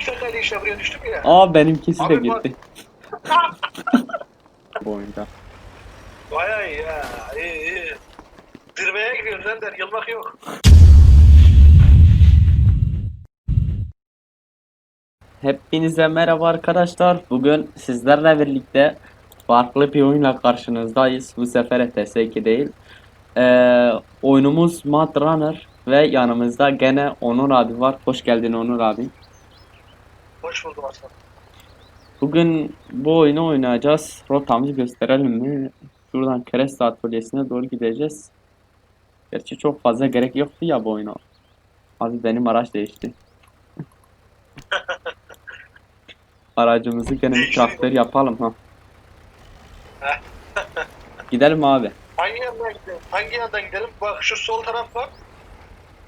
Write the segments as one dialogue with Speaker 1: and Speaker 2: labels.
Speaker 1: bir şakayla işte buraya düştüm ya.
Speaker 2: Aa benimkisi de
Speaker 1: Abi bak-
Speaker 2: gitti. Bu oyunda.
Speaker 1: Bayağı iyi ya. İyi iyi. Zirveye gidiyoruz Ender. Yılmak yok.
Speaker 2: Hepinize merhaba arkadaşlar. Bugün sizlerle birlikte farklı bir oyunla karşınızdayız. Bu sefer ETS2 değil. Ee, oyunumuz Mad Runner ve yanımızda gene Onur abi var. Hoş geldin Onur abi.
Speaker 1: Hoş buldum aslan.
Speaker 2: Bugün bu oyunu oynayacağız. Rotamızı gösterelim mi? Şuradan Kereste Atölyesi'ne doğru gideceğiz. Gerçi çok fazla gerek yoktu ya bu oyuna. Abi benim araç değişti. Aracımızı gene bir traktör yapalım ha. Gidelim abi.
Speaker 1: Hangi yandan gidelim? Hangi yandan gidelim? Bak şu sol taraf var.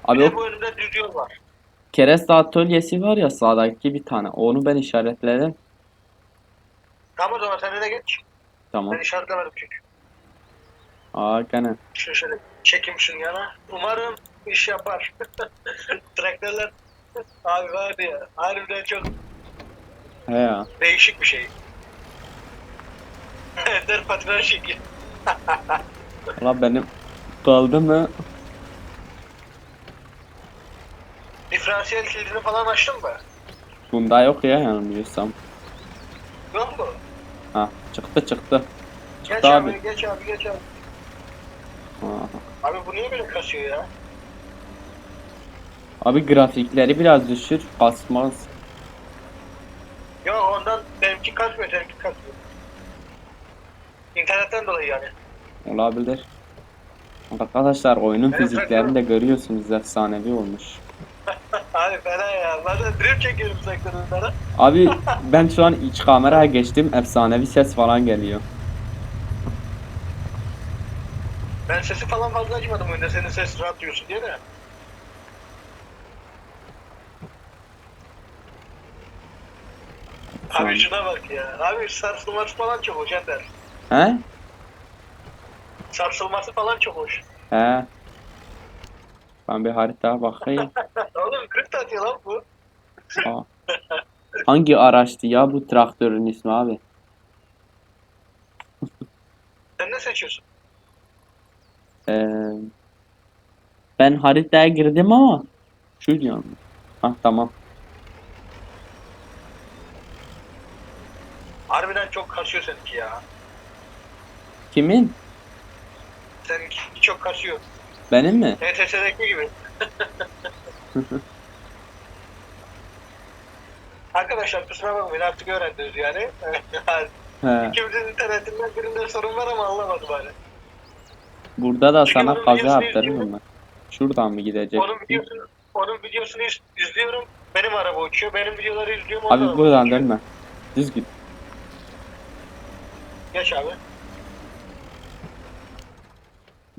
Speaker 2: Abi
Speaker 1: bir
Speaker 2: o
Speaker 1: de bu önünde düz yol var.
Speaker 2: Kereste Atölyesi var ya sağdaki bir tane. Onu ben işaretledim.
Speaker 1: Tamam o zaman sen öne geç.
Speaker 2: Tamam.
Speaker 1: Ben işaretlemedim çünkü.
Speaker 2: Aa gene.
Speaker 1: Şunu şöyle çekeyim şunu yana. Umarım iş yapar. Traktörler abi var ya harbiden çok
Speaker 2: He ya.
Speaker 1: değişik bir şey. Ender patron şekli.
Speaker 2: Valla benim kaldı mı?
Speaker 1: Diferansiyel kilidini falan açtın mı?
Speaker 2: Bunda yok ya yanılmıyorsam.
Speaker 1: Yok mu?
Speaker 2: Ha çıktı çıktı.
Speaker 1: Geç
Speaker 2: Çıktı
Speaker 1: abi,
Speaker 2: abi.
Speaker 1: geç abi, geç abi.
Speaker 2: Aha.
Speaker 1: Abi bu niye böyle kasıyor ya?
Speaker 2: Abi grafikleri biraz düşür. Kasmaz.
Speaker 1: Yok ondan benimki kasmıyor, seninki kasmıyor. İnternetten dolayı yani.
Speaker 2: Olabilir. Arkadaşlar oyunun
Speaker 1: Evet,
Speaker 2: fiziklerini de görüyorsunuz efsanevi olmuş.
Speaker 1: Abi fena ya. De drift çekiyorum traktörlere.
Speaker 2: Abi ben şu an iç kameraya geçtim efsanevi ses falan geliyor.
Speaker 1: Ben sesi falan fazla açmadım oyunda senin ses rahat duyuyorsun diye de. Abi şuna bak ya. Abi sarsılması falan çok hoş Ender.
Speaker 2: He?
Speaker 1: Sarsılması falan çok hoş.
Speaker 2: He. Ben bir haritaya bakayım.
Speaker 1: Oğlum 40 da atıyor lan bu.
Speaker 2: Aa. Hangi araçtı ya bu traktörün ismi abi?
Speaker 1: Sen ne seçiyorsun?
Speaker 2: Ee, ben haritaya girdim ama şu diyorum. Ha tamam.
Speaker 1: Harbiden çok kasıyor seninki ya.
Speaker 2: Kimin?
Speaker 1: Seninki çok kasıyor.
Speaker 2: Benim mi?
Speaker 1: ETS'deki gibi. Arkadaşlar kusura bakmayın artık öğrendiniz yani.
Speaker 2: He.
Speaker 1: İkimizin internetinden birinde sorun var ama anlamadım hala.
Speaker 2: Burada da
Speaker 1: Çünkü
Speaker 2: sana
Speaker 1: onun
Speaker 2: kaza
Speaker 1: videosunu
Speaker 2: mı? Şuradan mı gidecek?
Speaker 1: Onun videosunu, onun videosunu iz- izliyorum. Benim araba uçuyor. Benim videoları izliyorum. onun
Speaker 2: Abi
Speaker 1: araba
Speaker 2: buradan
Speaker 1: uçuyor.
Speaker 2: dönme. Düz git.
Speaker 1: Geç abi.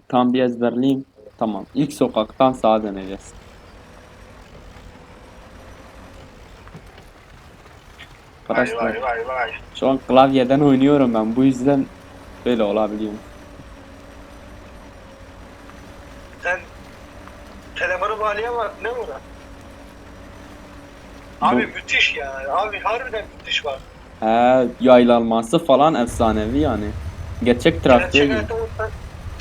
Speaker 2: Tam bir ezberleyeyim. Tamam. İlk sokaktan sağa döneceğiz. Arkadaşlar
Speaker 1: vay vay vay.
Speaker 2: şu an klavyeden oynuyorum ben. Bu yüzden böyle olabiliyor.
Speaker 1: Sen telefonu mi attın ne ona? Abi
Speaker 2: Bu-
Speaker 1: müthiş ya. Abi harbiden müthiş var.
Speaker 2: He, yaylanması falan efsanevi yani. Gerçek traktör
Speaker 1: Gerçek
Speaker 2: gibi.
Speaker 1: hayatta olsan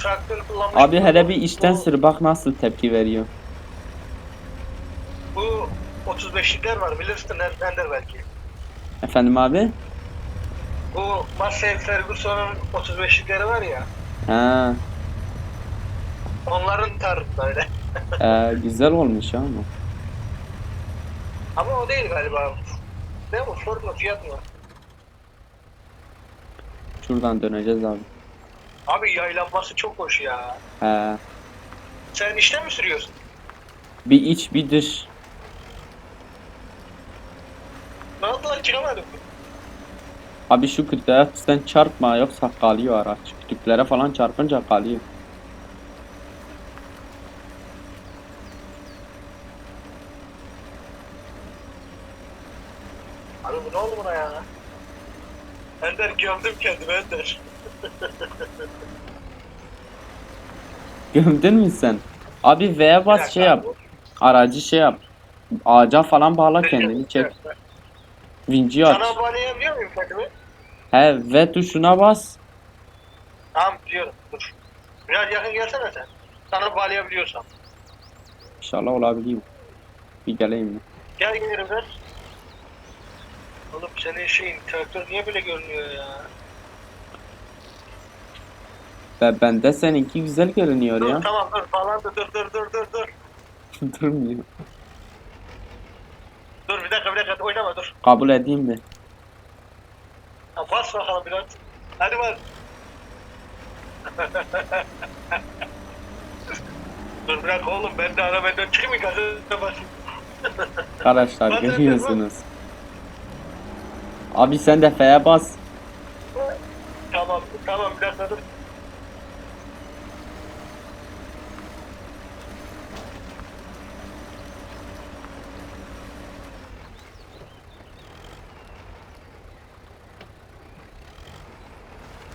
Speaker 1: traktör kullanmış.
Speaker 2: Abi hele bir içten sür bak nasıl tepki veriyor.
Speaker 1: Bu 35'likler var bilirsin Ender belki.
Speaker 2: Efendim abi?
Speaker 1: Bu Massey Ferguson'un 35'likleri var ya.
Speaker 2: He,
Speaker 1: Onların tarzında öyle.
Speaker 2: he, güzel olmuş ama.
Speaker 1: Ama o değil galiba. Ne bu? Ford mu? Fiat mı?
Speaker 2: Şuradan döneceğiz abi.
Speaker 1: Abi yaylanması çok hoş ya.
Speaker 2: He.
Speaker 1: Sen işte mi sürüyorsun?
Speaker 2: Bir iç bir dış.
Speaker 1: Ne yaptılar çıkamadım.
Speaker 2: Abi şu kütlere sen çarpma yoksa kalıyor araç. Kütüklere falan çarpınca kalıyor.
Speaker 1: Abi bu ne oldu buna ya? Ender gömdüm kendimi Ender.
Speaker 2: Gömdün mü sen? Abi V'ye bas şey yap. Aracı şey yap. Ağaca falan bağla kendini çek. Vinci aç.
Speaker 1: Sana bağlayabiliyor muyum kendimi?
Speaker 2: He ve tuşuna bas.
Speaker 1: Tamam biliyorum. Dur. Biraz yakın gelsene sen. Sana bağlayabiliyorsam.
Speaker 2: İnşallah olabiliyor. Bir geleyim mi?
Speaker 1: Gel gelirim ver. Oğlum senin şeyin traktör niye böyle görünüyor ya?
Speaker 2: Ve bende seninki güzel görünüyor
Speaker 1: Dur
Speaker 2: ya.
Speaker 1: tamam dur falan dur dur dur dur dur dur.
Speaker 2: Durmuyor.
Speaker 1: Dur bir dakika bir dakika oynama dur.
Speaker 2: Kabul edeyim mi?
Speaker 1: Ha, bas bakalım biraz. Hadi bas. dur dakika oğlum ben de ara benden çıkayım mı gazete basayım.
Speaker 2: Arkadaşlar görüyorsunuz. Abi sen de F'ye bas.
Speaker 1: tamam tamam bir dakika dur.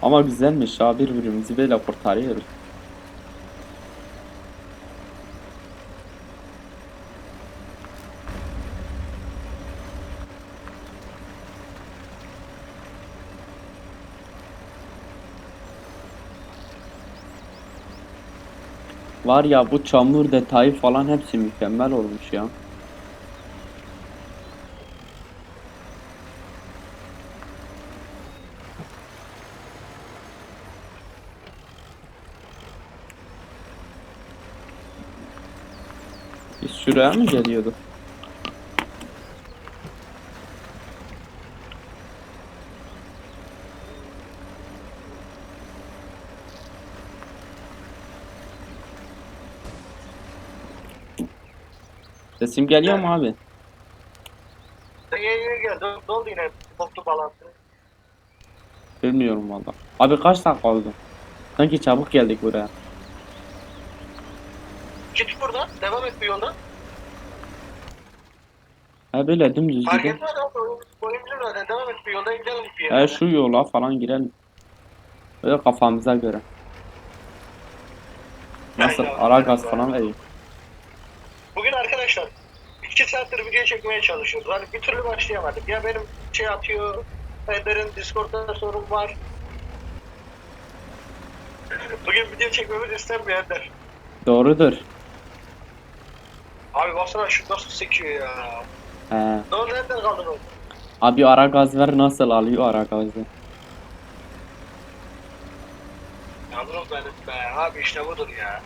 Speaker 2: Ama güzelmiş ha birbirimizi böyle kurtarıyoruz. Var ya bu çamur detayı falan hepsi mükemmel olmuş ya. Biz şuraya mı geliyorduk? Sesim geliyor mu abi?
Speaker 1: Sen yeni yeni gel. Ne ne oldu yine? Koptu bağlantı.
Speaker 2: Bilmiyorum valla. Abi kaç dakika oldu? Sanki çabuk geldik buraya.
Speaker 1: Git buradan. Devam et bir yoldan.
Speaker 2: Ha böyle dümdüz
Speaker 1: Fark
Speaker 2: gidelim.
Speaker 1: etmez abi. Oyun, oyun bilir zaten. Devam et bir yoldan gidelim bir yere.
Speaker 2: Ha şu yola falan girelim. Böyle kafamıza göre. Nasıl
Speaker 1: Aynen,
Speaker 2: ara gaz
Speaker 1: aynen.
Speaker 2: falan veriyor.
Speaker 1: Bugün arkadaşlar iki saattir video çekmeye çalışıyoruz. Hani bir türlü başlayamadık. Ya benim şey atıyor, Ender'in Discord'da sorun var. Bugün video çekmemiz istenmiyor Ender.
Speaker 2: Doğrudur.
Speaker 1: Abi baksana şu nasıl sekiyor ya.
Speaker 2: He.
Speaker 1: Ne oldu nereden kaldın oğlum?
Speaker 2: Abi ara gaz ver nasıl alıyor ara gazı.
Speaker 1: Yavrum benim be. Abi işte budur ya.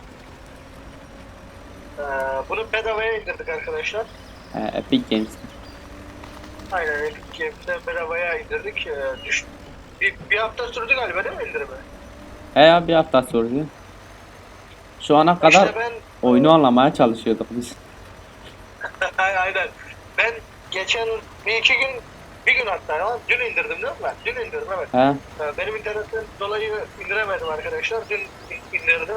Speaker 1: Ee, bunu bedavaya indirdik arkadaşlar.
Speaker 2: He, Epic Games.
Speaker 1: Aynen Epic Games'ten bedavaya indirdik. Ee, düş... bir, bir hafta sürdü galiba değil mi indirimi?
Speaker 2: He ya bir hafta sürdü. Şu ana kadar
Speaker 1: İşte ben
Speaker 2: oyunu anlamaya çalışıyorduk biz.
Speaker 1: Aynen. Ben geçen bir iki gün, bir gün hatta ya, dün indirdim değil mi ben? Dün indirdim evet.
Speaker 2: He.
Speaker 1: Ee, Benim internetten dolayı indiremedim arkadaşlar. Dün indirdim.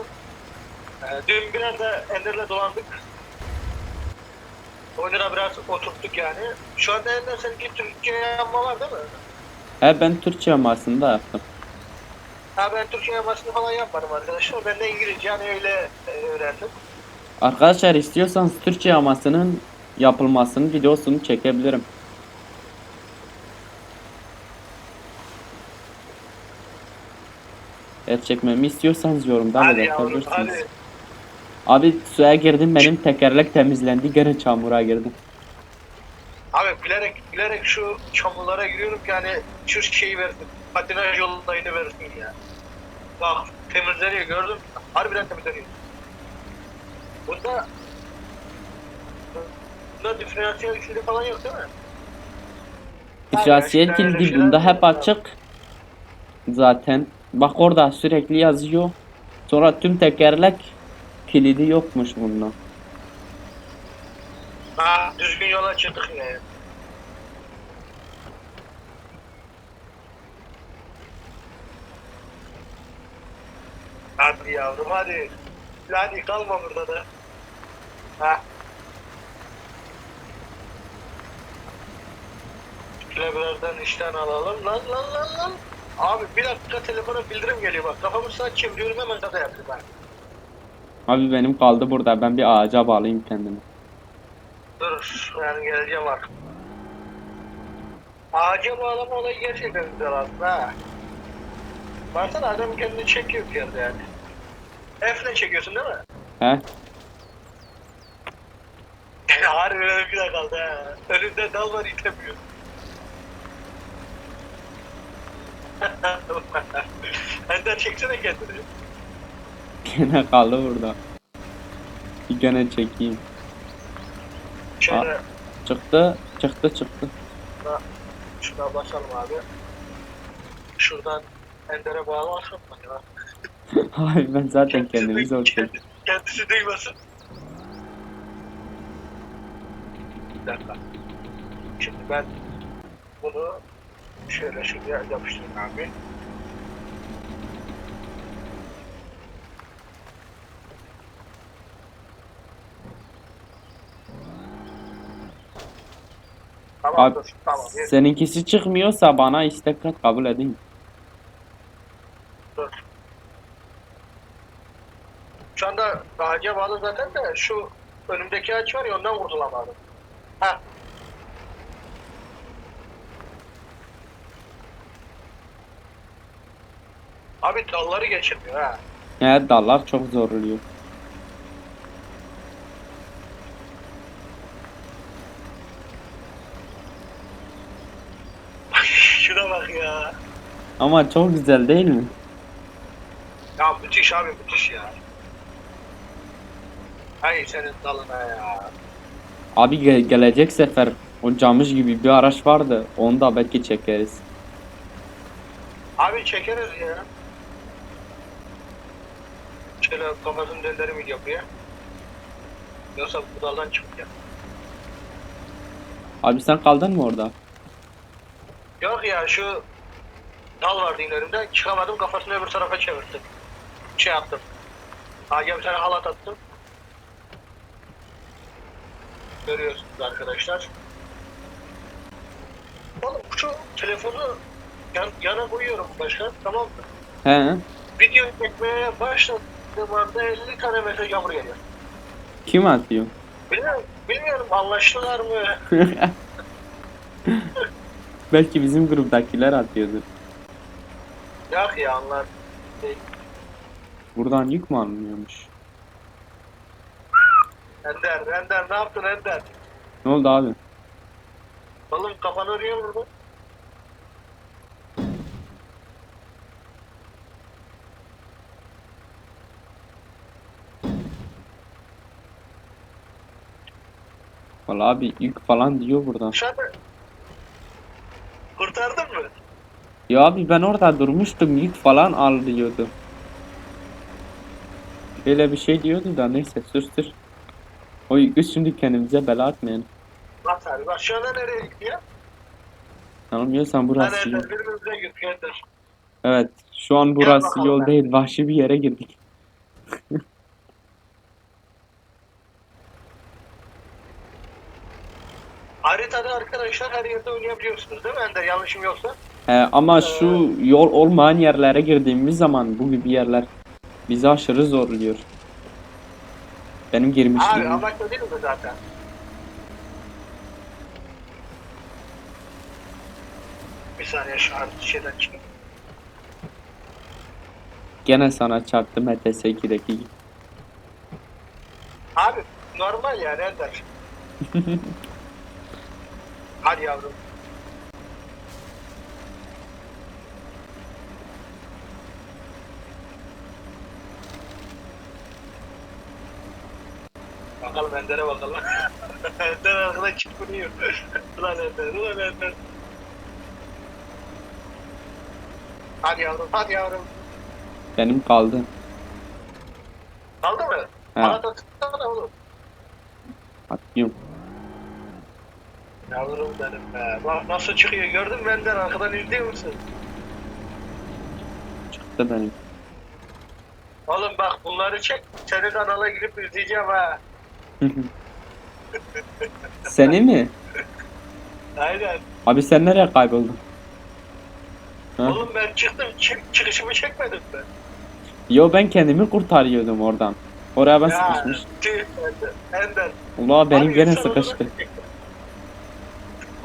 Speaker 1: Ee, Dün biraz da Ender'le dolandık. Oyuna biraz oturttuk yani. Şu anda Ender seninki Türkçe yanma var değil mi?
Speaker 2: He ben Türkçe yamasını da yaptım.
Speaker 1: Ha ben Türkçe yanmasını falan yapmadım arkadaşlar. Ben de İngilizce yani öyle e, öğrendim.
Speaker 2: Arkadaşlar istiyorsanız Türkçe yamasının yapılmasının videosunu çekebilirim. Evet çekmemi istiyorsanız yorumda
Speaker 1: Hadi yavrum
Speaker 2: belirtebilirsiniz. Abi suya girdim benim tekerlek temizlendi gene çamura girdim.
Speaker 1: Abi bilerek bilerek şu çamurlara giriyorum ki hani şu şeyi versin. Patinaj yolundayını versin ya. Bak temizleniyor gördün mü? Harbiden temizleniyor. Bunda Bunda diferansiyel falan yok değil mi?
Speaker 2: Diferansiyel
Speaker 1: işte
Speaker 2: kilidi
Speaker 1: öyle
Speaker 2: bunda hep açık. Zaten bak orada sürekli yazıyor. Sonra tüm tekerlek kilidi yokmuş bunda.
Speaker 1: Ha düzgün yola çıktık yine. ya. Hadi yavrum hadi. Hadi kalma burada da. Ha. Plevlerden işten alalım. Lan lan lan lan. Abi bir dakika telefona bildirim geliyor bak. Kafamı sağa çeviriyorum hemen kaza yaptım ben.
Speaker 2: Abi benim kaldı burada ben bir ağaca bağlayayım kendimi.
Speaker 1: Dur yani geleceğim artık. Ağaca bağlama olayı gerçekten güzel aslında ha. Baksana adam kendini çekiyor bir yerde yani. F'le çekiyorsun değil mi?
Speaker 2: He?
Speaker 1: Harbiden öyle kaldı ha. Önünde dal var itemiyor. Ender çeksene kendini.
Speaker 2: Gene kaldı burada. Bir gene çekeyim.
Speaker 1: Şöyle
Speaker 2: Çıktı, çıktı, çıktı.
Speaker 1: şuna, şuna basalım abi. Şuradan Ender'e bağlarsın mı ya?
Speaker 2: Hayır ben zaten kendimi zor çektim.
Speaker 1: kendi- Kendisi duymasın. Bir dakika. Şimdi ben bunu şöyle şuraya yapıştırayım abi. Tamam
Speaker 2: Abi,
Speaker 1: dur, tamam.
Speaker 2: Seninkisi çıkmıyorsa bana istek at kabul edeyim.
Speaker 1: Dur. Şu anda ağaca bağlı zaten de şu önümdeki ağaç var ya ondan kurtulamadım. Ha. Abi dalları geçirmiyor ha.
Speaker 2: Evet dallar çok zorluyor.
Speaker 1: Şuna bak ya.
Speaker 2: Ama çok güzel değil mi?
Speaker 1: Ya müthiş abi müthiş ya. Hay senin dalına ya.
Speaker 2: Abi ge- gelecek sefer o camış gibi bir araç vardı. Onu da belki çekeriz.
Speaker 1: Abi çekeriz ya. Şöyle kafasını döndürüm yapıyor. Yoksa bu daldan çıkacak.
Speaker 2: Abi sen kaldın mı orada?
Speaker 1: Yok ya şu dal vardı yine önümde. Çıkamadım kafasını öbür tarafa çevirdim. Şey yaptım. Ağaca bir tane halat attım. Görüyorsunuz arkadaşlar. Oğlum şu telefonu yan, yana koyuyorum başkan tamam mı?
Speaker 2: He?
Speaker 1: Video çekmeye başladığım anda 50 tane mesaj yağmur geliyor.
Speaker 2: Kim atıyor?
Speaker 1: Bilmiyorum, bilmiyorum anlaştılar mı?
Speaker 2: belki bizim gruptakiler atıyordur.
Speaker 1: Yok ya onlar.
Speaker 2: Buradan yük mü alınıyormuş?
Speaker 1: Ender, Ender ne yaptın Ender?
Speaker 2: Ne oldu abi?
Speaker 1: Oğlum kafanı arıyor burada.
Speaker 2: Vallahi abi yük falan diyor buradan.
Speaker 1: Dışarıda. Kurtardın mı?
Speaker 2: Ya abi ben orada durmuştum yük falan al diyordu. Öyle bir şey diyordu da neyse sür sür. O yükü şimdi kendimize bela atmayalım.
Speaker 1: Bak abi bak şu anda nereye gidiyor?
Speaker 2: Tanımıyorsan
Speaker 1: Hani
Speaker 2: burası yol. Evet şu an burası yol değil vahşi bir yere girdik.
Speaker 1: Arkadaşlar her yerde oynayabiliyorsunuz değil mi Ender? Yanlışım yoksa.
Speaker 2: He, ama şu yol olmayan yerlere girdiğimiz zaman bu gibi yerler bizi aşırı zorluyor. Benim
Speaker 1: Abi
Speaker 2: girmişliğim.
Speaker 1: amaç da değil mi zaten? Bir saniye şu an şeyden çıkayım.
Speaker 2: Gene sana çarptım ETS 2'deki gibi.
Speaker 1: Abi normal yani Ender. Hadi yavrum. Bakalım Ender'e bakalım. Ender arkadan çıkmıyor. ulan Ender, ulan Ender. Hadi yavrum, hadi yavrum.
Speaker 2: Benim kaldı.
Speaker 1: Kaldı mı?
Speaker 2: He.
Speaker 1: Bana da tutsana oğlum.
Speaker 2: Atıyorum.
Speaker 1: Yavrum benim be. Bak nasıl çıkıyor gördün mü Ender arkadan izliyor musun?
Speaker 2: Çıktı benim.
Speaker 1: Oğlum bak bunları çek. Senin kanala girip izleyeceğim ha.
Speaker 2: Seni mi?
Speaker 1: Aynen.
Speaker 2: Abi sen nereye kayboldun? Ha?
Speaker 1: Oğlum ben çıktım. Çık, çıkışımı çekmedim ben.
Speaker 2: Yo ben kendimi kurtarıyordum oradan. Oraya ben
Speaker 1: Ya,
Speaker 2: sıkışmış.
Speaker 1: Ender. Ender.
Speaker 2: Ula benim
Speaker 1: Abi
Speaker 2: gene sıkıştı.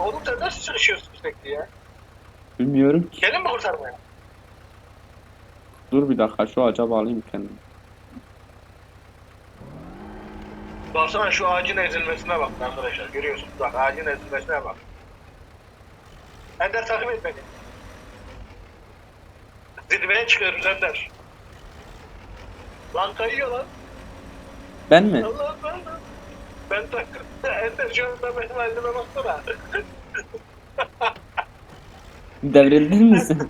Speaker 1: Oğlum sen nasıl çalışıyorsun sürekli ya?
Speaker 2: Bilmiyorum ki.
Speaker 1: Gelin mi kurtarmaya?
Speaker 2: Dur bir dakika şu ağaca bağlayayım kendimi.
Speaker 1: Baksana şu ağacın ezilmesine bak arkadaşlar. Görüyorsunuz bak ağacın ezilmesine bak. Ender takip et beni. Zirveye çıkıyoruz Ender. Lan kayıyor lan.
Speaker 2: Ben mi?
Speaker 1: Allah Allah. Ben takım. Ender şu anda benim halime baksana.
Speaker 2: Devrildin mi sen?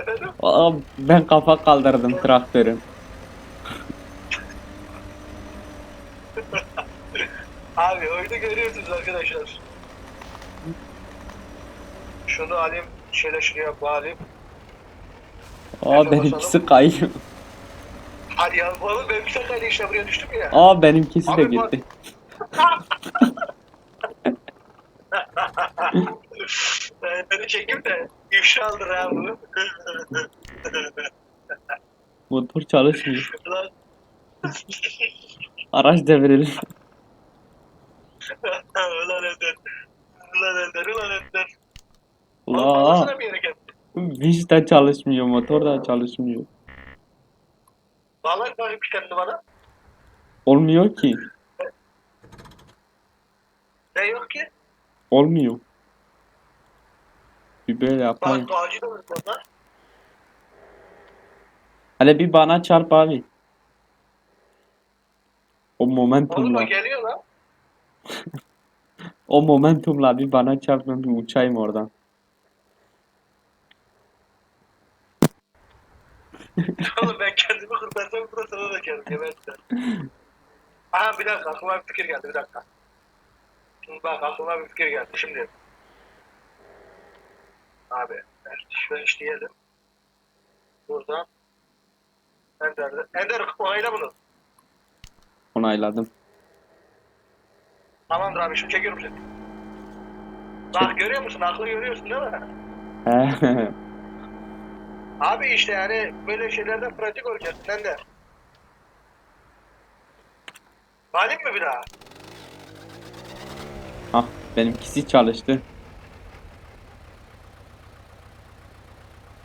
Speaker 1: Efendim?
Speaker 2: Aa, ben kafa kaldırdım traktörün.
Speaker 1: Abi oyunu görüyorsunuz arkadaşlar. Şunu alayım, şöyle şuraya bağlayayım.
Speaker 2: Aa benimkisi kayıyor.
Speaker 1: Hadi ya oğlum benim bir şakayla işte buraya düştüm ya.
Speaker 2: Aa benimkisi de
Speaker 1: Abi bak-
Speaker 2: gitti.
Speaker 1: Ben Beni çekeyim de ifşa aldır ha bunu.
Speaker 2: Motor çalışmıyor.
Speaker 1: Ulan.
Speaker 2: Araç devrildi.
Speaker 1: ulan Ender. Ulan Ender, ulan Ender. Oğlum
Speaker 2: La
Speaker 1: bağlasana bir yere kendini.
Speaker 2: hiç de çalışmıyor. Motor da çalışmıyor.
Speaker 1: Kendini bana.
Speaker 2: Olmuyor ki.
Speaker 1: Ne yok ki?
Speaker 2: Olmuyor. Bir böyle
Speaker 1: Bak
Speaker 2: yapayım.
Speaker 1: bu ağacı da var lan.
Speaker 2: Hele bir bana çarp abi. O
Speaker 1: Oğlum
Speaker 2: momentumla.
Speaker 1: bak geliyor lan.
Speaker 2: O momentumla bir bana çarp ben bir uçayım oradan.
Speaker 1: Oğlum ben kendimi geldim. Gebersen. Aha bir dakika aklıma bir fikir geldi bir dakika. Şimdi bak aklıma bir fikir geldi şimdi. Abi şöyle işleyelim. Buradan. Ender'de. Ender onayla bunu.
Speaker 2: Onayladım.
Speaker 1: Tamamdır abi şimdi çekiyorum seni. Bak görüyor musun? Aklı görüyorsun değil mi? Abi işte yani böyle şeylerde pratik olacaksın Ender. Halim mi bir daha?
Speaker 2: Hah benimkisi çalıştı.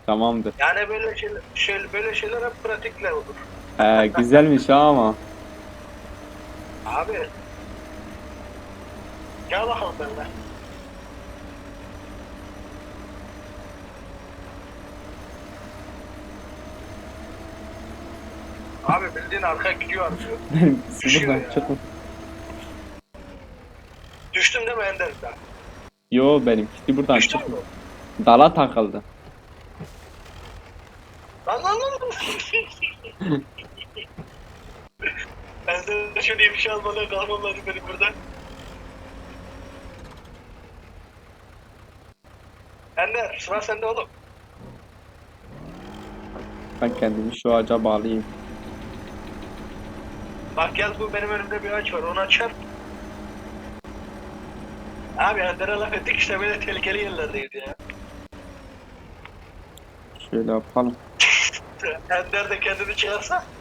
Speaker 2: Tamamdır.
Speaker 1: Yani böyle şeyler, şey, böyle şeyler hep pratikle olur.
Speaker 2: He, güzelmiş ha ama.
Speaker 1: Abi. Gel bakalım benimle. Abi bildiğin arka gidiyor artık. Düşüyor ya.
Speaker 2: çıkmış.
Speaker 1: Düştüm değil mi Ender'den?
Speaker 2: Yo benimkisi buradan
Speaker 1: Düştün mü?
Speaker 2: çıkmış. Dala takıldı.
Speaker 1: Lan lan lan. Ender şöyle bir şey almadan kalmam lazım benim buradan. Ender sıra sende oğlum.
Speaker 2: Ben kendimi şu ağaca bağlayayım.
Speaker 1: Bak gel bu benim önümde bir ağaç var onu açar. Abi Ender'e laf ettik işte böyle tehlikeli yerlerdeydi ya.
Speaker 2: Şöyle yapalım.
Speaker 1: Ender de kendini çağırsa.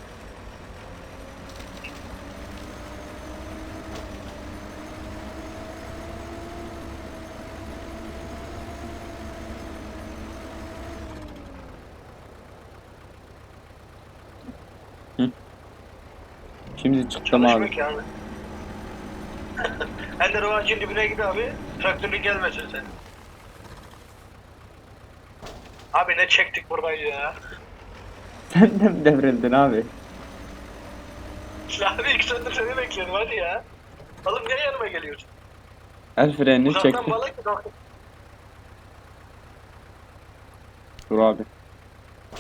Speaker 2: Şimdi çıktım abi.
Speaker 1: Çalışmak yani. Ender o ağacın dibine git abi. Traktörün gelmesin sen. Abi ne çektik buradan ya.
Speaker 2: Sen de mi devrildin abi?
Speaker 1: Abi iki saattir seni bekliyorum hadi ya. Oğlum niye yanıma geliyorsun?
Speaker 2: El frenini
Speaker 1: Uzaktan
Speaker 2: çekti.
Speaker 1: kalktın?
Speaker 2: Dur abi.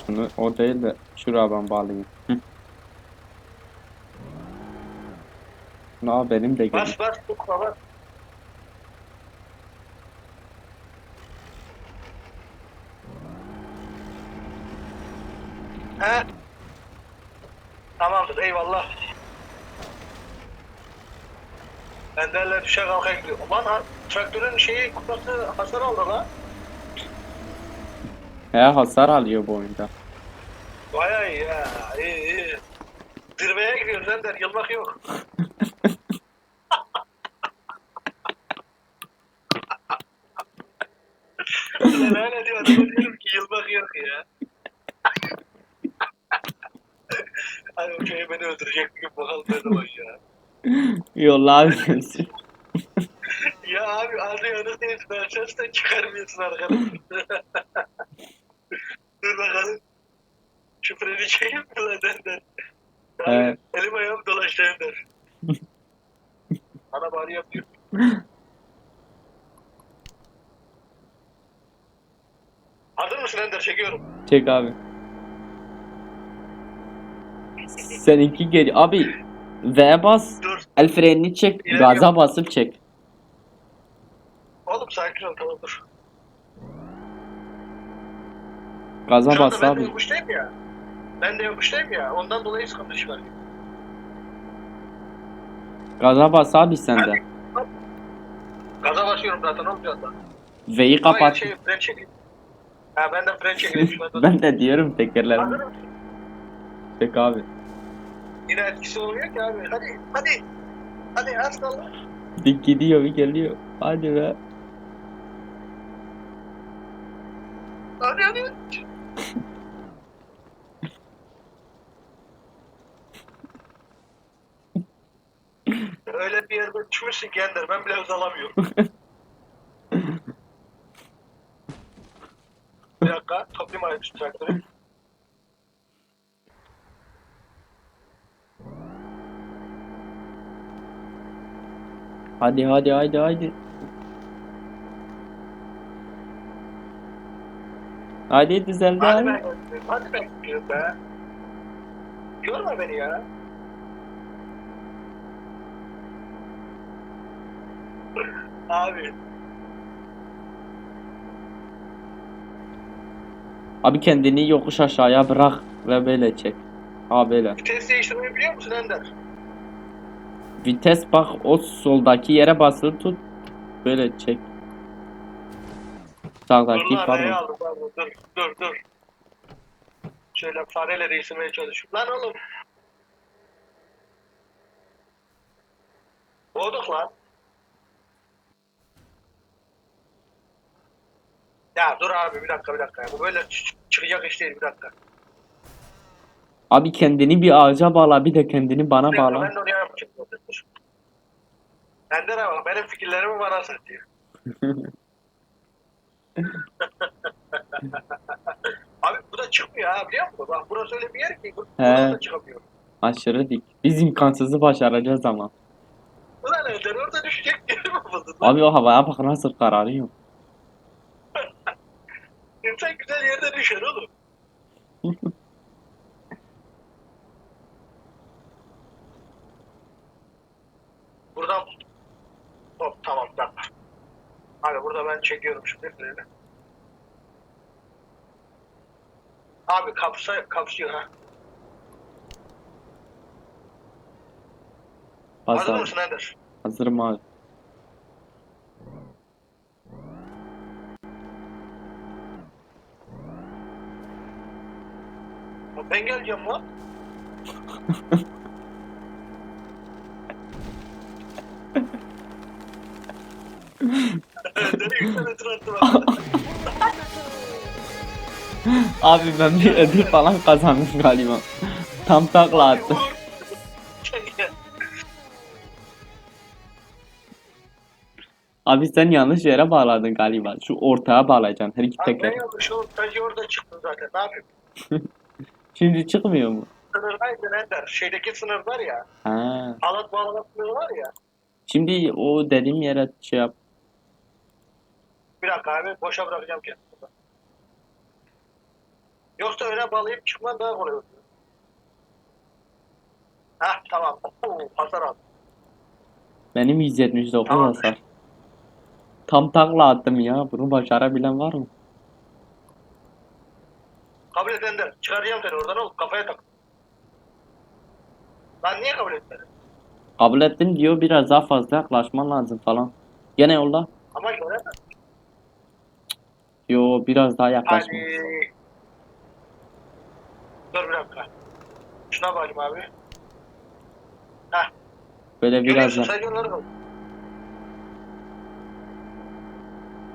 Speaker 2: Şunu o değil de şuraya ben bağlayayım. Hı. Na benim de geliyor.
Speaker 1: Bas bas tutma bas. He? Tamamdır eyvallah. Ben derler düşe kalka gidiyor. Ulan ha, traktörün şeyi kupası hasar aldı lan.
Speaker 2: He hasar alıyor bu oyunda.
Speaker 1: Bayağı iyi ya. İyi iyi. Zirveye gidiyoruz Ender. Yılmak yok. Ulan öyle diyor adama diyorum ki yılmak yok ya. Ay o köye beni öldürecek bir gün bakalım ne zaman ya.
Speaker 2: Yolla abi gelsin.
Speaker 1: Ya abi adı yanındayız ben sesten çıkarmıyorsun arkadan. Dur bakalım. Şu freni çekeyim mi lan? Abi,
Speaker 2: Evet.
Speaker 1: Elim ayağım dolaştı Ender. Bana bari. Hazır mısın Ender? Çekiyorum.
Speaker 2: Çek abi. Seninki gel. Abi V bas.
Speaker 1: Dur.
Speaker 2: El frenini çek.
Speaker 1: İleri
Speaker 2: Gaza
Speaker 1: yap.
Speaker 2: basıp çek.
Speaker 1: Oğlum sakin ol tamam dur.
Speaker 2: Gaza
Speaker 1: Şu
Speaker 2: bas
Speaker 1: ben de
Speaker 2: abi.
Speaker 1: yokuştayım ya. Ben de yokuştayım ya. Ondan dolayı sıkıntı çıkar.
Speaker 2: Gaza bas abi sen de.
Speaker 1: Gaza basıyorum zaten oğlum zaten.
Speaker 2: V'yi
Speaker 1: Kapat.
Speaker 2: kapat.
Speaker 1: Şey, fren çekeyim. Ha ben de fren anda.
Speaker 2: Ben de diyorum
Speaker 1: mısın?
Speaker 2: Çek abi.
Speaker 1: Yine etkisi oluyor ki abi. Hadi hadi. Hadi az kaldı.
Speaker 2: Bir gidiyor bir geliyor. Hadi be.
Speaker 1: Hadi hadi. Öyle bir yerde düşmüşsün ki Ender. Ben bile hız dakika. Toplayayım şu traktörü.
Speaker 2: Hadi hadi hadi hadi. Hadi düzeldi
Speaker 1: Hadi
Speaker 2: abi.
Speaker 1: be. Hadi be. gidiyorum be. Yorma beni ya. Abi.
Speaker 2: Abi kendini yokuş aşağıya bırak ve böyle çek. Ha böyle.
Speaker 1: Vites değiştirmeyi biliyor musun Ender?
Speaker 2: Vites bak o soldaki yere basılı tut. Böyle çek.
Speaker 1: Dur
Speaker 2: Sağdaki
Speaker 1: lan
Speaker 2: pardon.
Speaker 1: aldım pardon dur dur dur. Şöyle fareyle değiştirmeye çalışıyorum. Lan oğlum. Boğduk lan. Ya dur abi bir dakika bir dakika. Bu böyle çıkacak iş değil bir dakika.
Speaker 2: Abi kendini bir ağaca bağla bir de kendini bana
Speaker 1: Bir dakika,
Speaker 2: bağla.
Speaker 1: Ben de onu yapacağım. Ender abi benim fikirlerimi bana satıyor. abi bu da çıkmıyor ha biliyor musun? Bak burası öyle bir yer ki bu- buradan da çıkamıyor.
Speaker 2: Aşırı dik. Biz imkansızı başaracağız ama.
Speaker 1: Ulan Ender orada düşecek diye mi buldun?
Speaker 2: Abi o havaya bak nasıl kararıyor.
Speaker 1: İnsan güzel yerde düşer oğlum. Buradan Hop tamam dakika. Abi burada ben çekiyorum şimdi freni. Abi kapsa kapsıyor ha. Hazır
Speaker 2: abi.
Speaker 1: mısın Ender?
Speaker 2: Hazırım abi.
Speaker 1: Ben geleceğim lan.
Speaker 2: Abi ben bir ödül falan kazandım galiba. Tam takla attım. Abi sen yanlış yere bağladın galiba. Şu ortaya bağlayacaksın her iki
Speaker 1: Abi ben yanlış oğlum. Taşı orada çıktı zaten. Ne yapayım?
Speaker 2: Şimdi çıkmıyor mu?
Speaker 1: Sınırdaydı Ender. Şeydeki sınır var ya.
Speaker 2: Ha.
Speaker 1: Halat bağlama sınırı var ya.
Speaker 2: Şimdi o dediğim yere şey yap.
Speaker 1: Bir dakika abi. Boşa bırakacağım kendimi. Yoksa öne bağlayıp çıkman daha kolay olur. Heh tamam. Oo, hasar al.
Speaker 2: Benim 179
Speaker 1: Tamam.
Speaker 2: hasar. Tam takla attım ya. Bunu başarabilen var mı?
Speaker 1: Kabul et Ender. Çıkaracağım seni oradan oğlum. Kafaya tak. Lan niye kabul etmedin?
Speaker 2: Kabul ettim diyor biraz daha fazla yaklaşman lazım falan. Gene yolda.
Speaker 1: Ama göremez.
Speaker 2: Yo biraz daha yaklaşma.
Speaker 1: Hadi. Dur bir dakika. Şuna bakayım abi. Heh.
Speaker 2: Böyle biraz daha.
Speaker 1: sen yolları bak.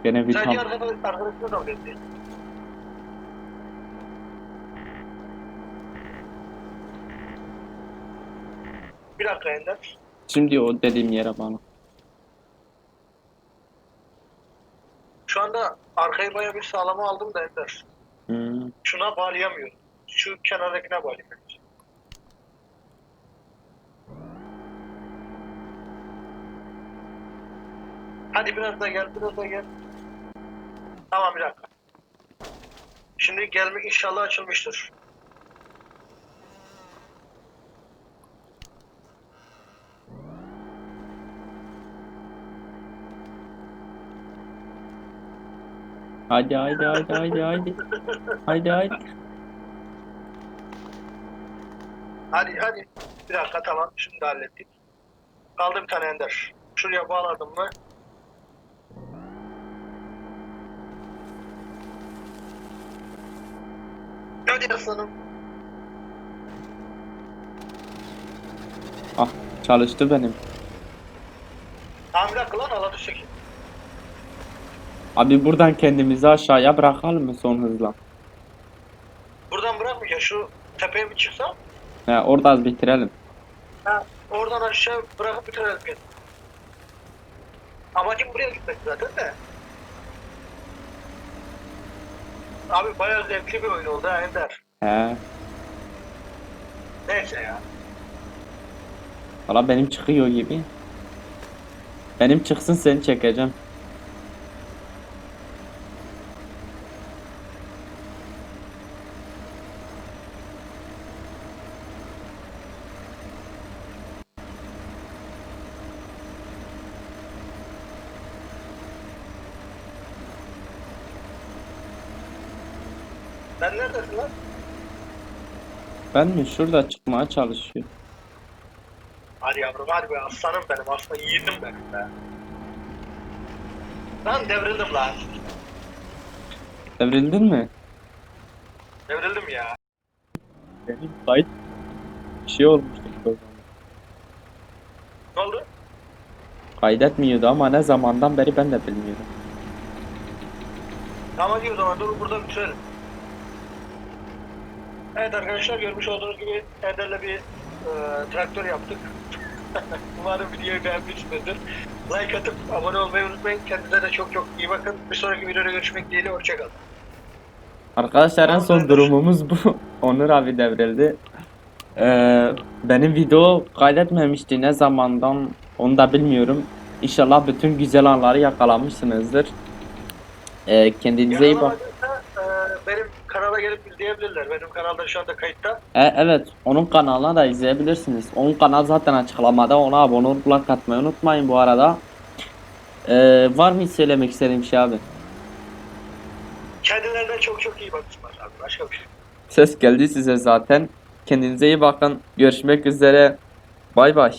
Speaker 2: Gene bir tam.
Speaker 1: diğer arkadaş, arkadaşına da. Bir dakika Ender.
Speaker 2: Şimdi o dediğim yere bana.
Speaker 1: Şu anda arkayı baya bir sağlama aldım da Ender.
Speaker 2: Hmm.
Speaker 1: Şuna bağlayamıyorum. Şu kenardakine bağlayamıyorum. Hadi biraz da gel, biraz da gel. Tamam bir dakika. Şimdi gelmek inşallah açılmıştır.
Speaker 2: Haydi haydi haydi haydi haydi. Haydi haydi.
Speaker 1: Hadi hadi. Bir dakika tamam şimdi hallettik. Kaldı bir tane ender. Şuraya bağladım mı? Hadi aslanım.
Speaker 2: Ah çalıştı benim.
Speaker 1: Tamam bir dakika lan alanı çekin.
Speaker 2: Abi buradan kendimizi aşağıya bırakalım mı son hızla?
Speaker 1: Buradan bırakmayacağım. Şu tepeye mi çıksam?
Speaker 2: He orada bitirelim.
Speaker 1: Ha, oradan aşağı bırakıp bitirelim gel. Amacım buraya gitmek zaten de. Abi bayağı zevkli bir oyun oldu ha Ender.
Speaker 2: He.
Speaker 1: Neyse ya.
Speaker 2: Valla benim çıkıyor gibi. Benim çıksın seni çekeceğim.
Speaker 1: Sen neredesin lan?
Speaker 2: Ben mi? Şurada çıkmaya çalışıyor.
Speaker 1: Hadi yavrum hadi be aslanım benim aslan yiğidim benim be. Lan devrildim lan.
Speaker 2: Devrildin mi?
Speaker 1: Devrildim ya.
Speaker 2: Benim kayıt bir şey olmuştu programda.
Speaker 1: Ne oldu?
Speaker 2: Kaydetmiyordu ama ne zamandan beri ben de bilmiyorum.
Speaker 1: Tamam o zaman dur burada bitirelim. Evet arkadaşlar görmüş olduğunuz gibi Ender'le bir e, traktör yaptık. Umarım videoyu beğenmişsinizdir. Like atıp abone olmayı unutmayın. Kendinize de çok çok iyi bakın. Bir sonraki videoda görüşmek dileğiyle. Hoşçakalın.
Speaker 2: Arkadaşlar en son durumumuz bu. Onur abi devrildi. Ee, benim video kaydetmemişti ne zamandan onu da bilmiyorum. İnşallah bütün güzel anları yakalamışsınızdır. Ee, kendinize iyi bakın.
Speaker 1: E, benim kanala gelip izleyebilirler. Benim kanalda şu anda kayıtta.
Speaker 2: E, evet, onun kanalına da izleyebilirsiniz. Onun kanal zaten açıklamada. Ona abone olup like atmayı unutmayın bu arada. Ee, var mı hiç söylemek istediğim şey abi?
Speaker 1: Kendilerine çok çok iyi baksınlar abi. Başka bir şey.
Speaker 2: Ses geldi size zaten. Kendinize iyi bakın. Görüşmek üzere. Bay bay.